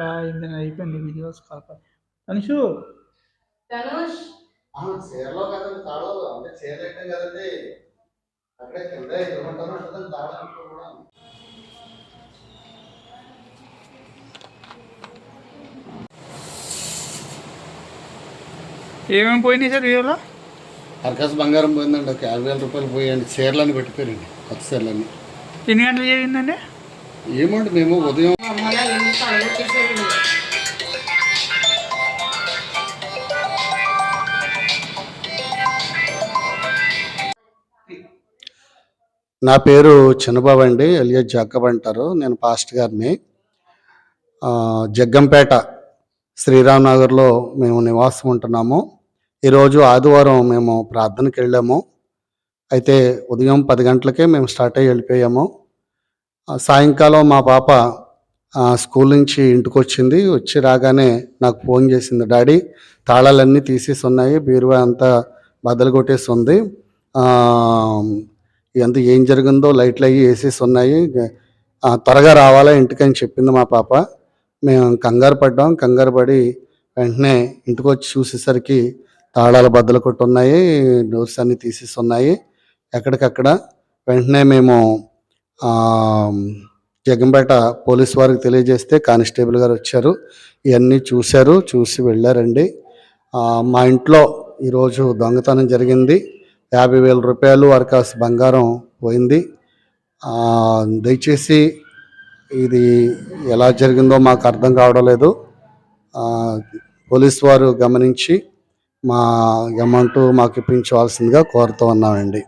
అయింది అయిపోయింది videos call అనుషు Dhanush చీరలో కదండి తాళాలు. అంటే చీర కదండి. అక్కడే కింద తాళాలు కూడా. ఏమేమి పోయినాయి సార్ వీడియోలో అరకాసు బంగారం పోయిందండి. ఒక యాభై వేల రూపాయలు పోయండి చీరలని పెట్టిపోయారండి. కొత్త చీరలని ఎన్ని గంటలు జరిగిందండి? ఏమండి మేము ఉదయం నా పేరు చిన్నబాబు అండి ఎలియా జగ్గబ్ అంటారు. నేను పాస్ట్ గారిని. జగ్గంపేట శ్రీరామ్ నగర్లో మేము నివాసం ఉంటున్నాము. ఈరోజు ఆదివారం మేము ప్రార్థనకి వెళ్ళాము. అయితే ఉదయం పది గంటలకే మేము స్టార్ట్ అయ్యి వెళ్ళిపోయాము. సాయంకాలం మా పాప స్కూల్ నుంచి ఇంటికి వచ్చింది వచ్చి రాగానే నాకు ఫోన్ చేసింది డాడీ తాళాలన్నీ తీసేసి ఉన్నాయి బీరువా అంతా బద్దలు కొట్టేసి ఉంది. ఎంత ఏం జరిగిందో లైట్లు అవి వేసేసి ఉన్నాయి. త్వరగా రావాలా ఇంటికని చెప్పింది మా పాప. మేము కంగారు పడ్డాం. కంగారు పడి వెంటనే ఇంటికి వచ్చి చూసేసరికి తాళాలు బద్దలు కొట్టి ఉన్నాయి డోర్స్ అన్నీ తీసేసి ఉన్నాయి. ఎక్కడికక్కడ వెంటనే మేము జగంపేట పోలీస్ వారికి తెలియజేస్తే కానిస్టేబుల్ గారు వచ్చారు. ఇవన్నీ చూశారు చూసి వెళ్ళారండి. మా ఇంట్లో ఈరోజు దొంగతనం జరిగింది. యాభై వేల రూపాయలు వరకాస్ బంగారం పోయింది. దయచేసి ఇది ఎలా జరిగిందో మాకు అర్థం కావడం లేదు. పోలీస్ వారు గమనించి మా అమౌంట్ మాకు ఇప్పించవలసిందిగా కోరుతూ ఉన్నామండి.